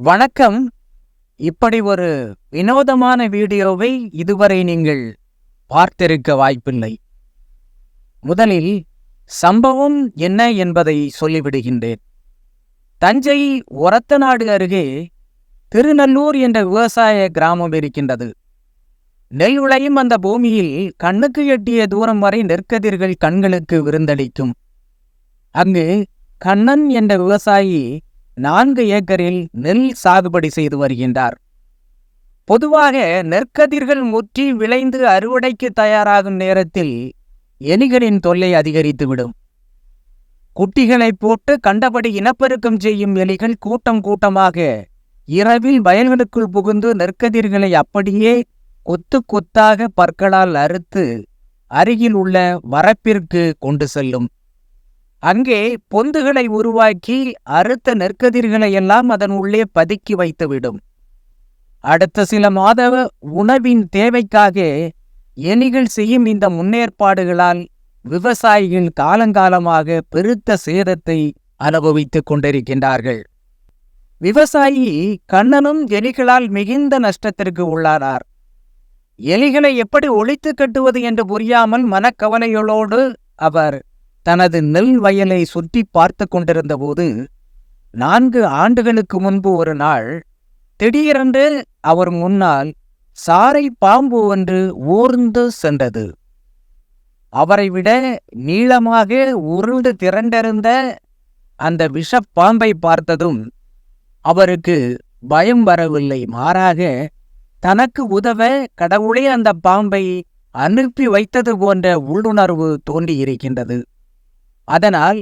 வணக்கம். இப்படி ஒரு வினோதமான வீடியோவை இதுவரை நீங்கள் பார்த்திருக்க வாய்ப்பில்லை. முதலில் சம்பவம் என்ன என்பதை சொல்லிவிடுகின்றேன். தஞ்சை ஒரத்தநாடு அருகே திருநல்லூர் என்ற விவசாய கிராமம் இருக்கின்றது. நெல் உளையும் அந்த பூமியில் கண்ணுக்கு எட்டிய தூரம் வரை நெற்கதிர்கள் கண்களுக்கு விருந்தளிக்கும். அங்கு கண்ணன் என்ற விவசாயி நான்கு ஏக்கரில் நெல் சாகுபடி செய்து வருகின்றார். பொதுவாக நெற்கதிர்கள் முற்றி விளைந்து அறுவடைக்கு தயாராகும் நேரத்தில் எலிகளின் தொல்லை அதிகரித்துவிடும். குட்டிகளை போட்டு கண்டபடி இனப்பெருக்கம் செய்யும் எலிகள் கூட்டம் கூட்டமாக இரவில் வயல்களுக்குள் புகுந்து நெற்கதிர்களை அப்படியே கொத்து கொத்தாக பற்களால் அறுத்து அருகில் உள்ள வரப்பிற்கு கொண்டு செல்லும். அங்கே பொந்துகளை உருவாக்கி அறுத்த நெற்கதிர்களை எல்லாம் அதன் உள்ளே பதுக்கி வைத்துவிடும். அடுத்த சில மாத உணவின் தேவைக்காக எலிகள் செய்யும் இந்த முன்னேற்பாடுகளால் விவசாயிகள் காலங்காலமாக பெருத்த சேதத்தை அனுபவித்துக் கொண்டிருக்கின்றார்கள். விவசாயி கண்ணனும் எலிகளால் மிகுந்த நஷ்டத்திற்கு உள்ளானார். எலிகளை எப்படி ஒழித்து கட்டுவது என்று புரியாமல் மனக்கவலைகளோடு அவர் தனது நெல் வயலை சுற்றி பார்த்து கொண்டிருந்தபோது நான்கு ஆண்டுகளுக்கு முன்பு ஒரு நாள் திடீரென்று அவர் முன்னால் சாரை பாம்பு ஒன்று ஊர்ந்து சென்றது. அவரை விட நீளமாக உருண்டு திரண்டிருந்த அந்த விஷப்பாம்பை பார்த்ததும் அவருக்கு பயம் வரவில்லை. மாறாக தனக்கு உதவ கடவுளே அந்த பாம்பை அனுப்பி வைத்தது போன்ற உள்ளுணர்வு தோன்றியிருக்கின்றது. அதனால்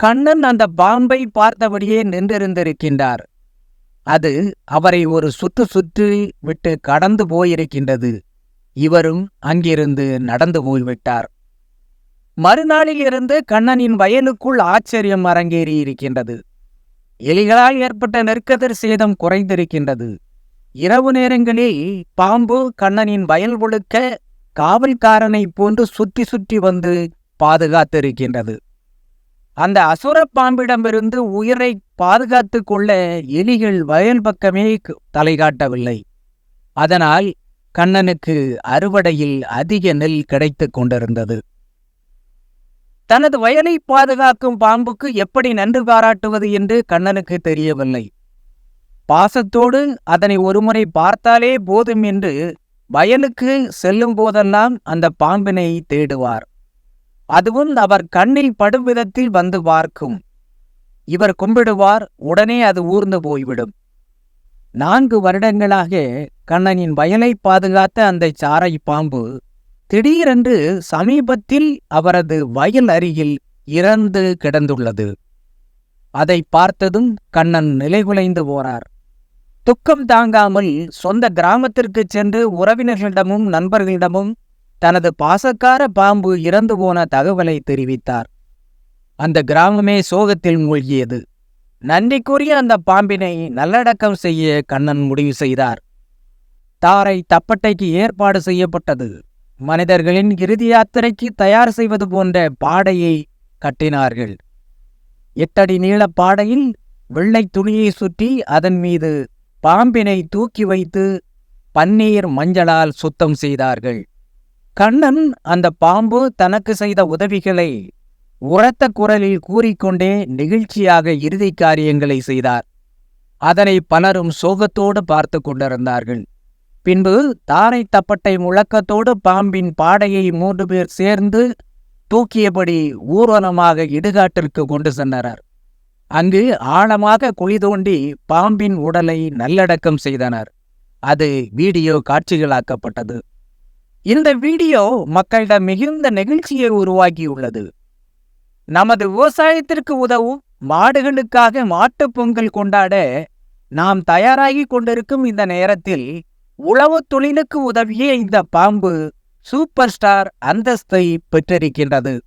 கண்ணன் அந்த பாம்பை பார்த்தபடியே நின்றிருந்திருக்கின்றார். அது அவரை ஒரு சுற்று சுற்றி விட்டு கடந்து போயிருக்கின்றது. இவரும் அங்கிருந்து நடந்து போய்விட்டார். மறுநாளிலிருந்து கண்ணனின் வயலுக்குள் ஆச்சரியம் அரங்கேறி இருக்கின்றது. எலிகளால் ஏற்பட்ட நெற்கதிர் சேதம் குறைந்திருக்கின்றது. இரவு நேரங்களில் பாம்பு கண்ணனின் வயல் ஒழுக்க காவல்காரனைப் போன்று சுற்றி சுற்றி வந்து பாதுகாத்திருக்கின்றது. அந்த அசுர பாம்பிடமிருந்து உயிரை பாதுகாத்து கொள்ள எலிகள் வயல் பக்கமே தலை காட்டவில்லை. அதனால் கண்ணனுக்கு அறுவடையில் அதிக நெல் கிடைத்துக் கொண்டிருந்தது. தனது வயலை பாதுகாக்கும் பாம்புக்கு எப்படி நன்றி பாராட்டுவது என்று கண்ணனுக்கு தெரியவில்லை. பாசத்தோடு அதனை ஒருமுறை பார்த்தாலே போதும் என்று வயலுக்கு செல்லும் போதெல்லாம் அந்த பாம்பினை தேடுவார். அதுவும் அவர் கண்ணில் படும் விதத்தில் வந்து பார்க்கும். இவர் கும்பிடுவார் உடனே அது ஊர்ந்து போய்விடும். நான்கு வருடங்களாக கண்ணனின் வயலை பாதுகாத்த அந்த சாரை பாம்பு திடீரென்று சமீபத்தில் அவரது வயல் அருகில் இறந்து கிடந்துள்ளது. அதை பார்த்ததும் கண்ணன் நிலைகுலைந்து போறார். துக்கம் தாங்காமல் சொந்த கிராமத்திற்கு சென்று உறவினர்களிடமும் நண்பர்களிடமும் தனது பாசக்கார பாம்பு இறந்து போன தகவலை தெரிவித்தார். அந்த கிராமமே சோகத்தில் மூழ்கியது. நன்றிக்குரிய அந்த பாம்பினை நல்லடக்கம் செய்ய கண்ணன் முடிவு செய்தார். தாரை தப்பட்டைக்கு ஏற்பாடு செய்யப்பட்டது. மனிதர்களின் இறுதி யாத்திரைக்கு தயார் செய்வது போன்ற பாடையை கட்டினார்கள். எட்டடி நீள பாடையில் வெள்ளை துணியை சுற்றி அதன் மீது பாம்பினை தூக்கி வைத்து பன்னீர் மஞ்சளால் சுத்தம் செய்தார்கள். கண்ணன் அந்த பாம்பு தனக்கு செய்த உதவிகளை உரத்த குரலில் கூறிக்கொண்டே நெகிழ்ச்சியாக இறுதி காரியங்களை செய்தார். அதனை பலரும் சோகத்தோடு பார்த்து கொண்டிருந்தார்கள். பின்பு தாரை தப்பட்டை முழக்கத்தோடு பாம்பின் பாடையை மூன்று பேர் சேர்ந்து தூக்கியபடி ஊர்வலமாக இடுகாட்டிற்கு கொண்டு சென்றனர். அங்கு ஆழமாக குழி தோண்டி பாம்பின் உடலை நல்லடக்கம் செய்தனர். அது வீடியோ காட்சிகளாக்கப்பட்டது. இந்த வீடியோ மக்களிடம் மிகுந்த நெகிழ்ச்சியை உருவாக்கியுள்ளது. நமது விவசாயத்திற்கு உதவும் மாடுகளுக்காக மாட்டுப் பொங்கல் கொண்டாட நாம் தயாராகி கொண்டிருக்கும் இந்த நேரத்தில் உழவுத் தொழிலுக்கு உதவிய இந்த பாம்பு சூப்பர் ஸ்டார் அந்தஸ்தை பெற்றிருக்கின்றது.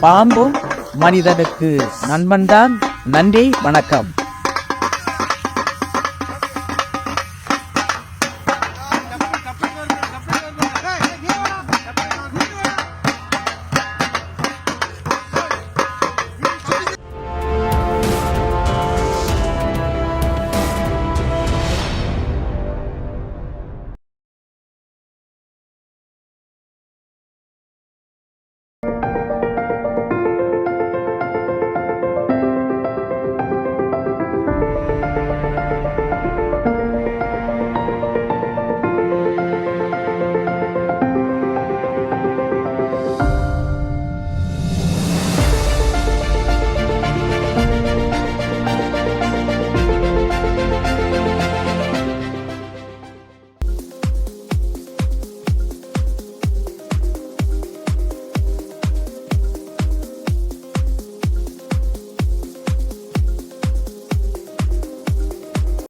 பாம்பும் மனிதனுக்கு நண்பன்தான். நன்றி வணக்கம்.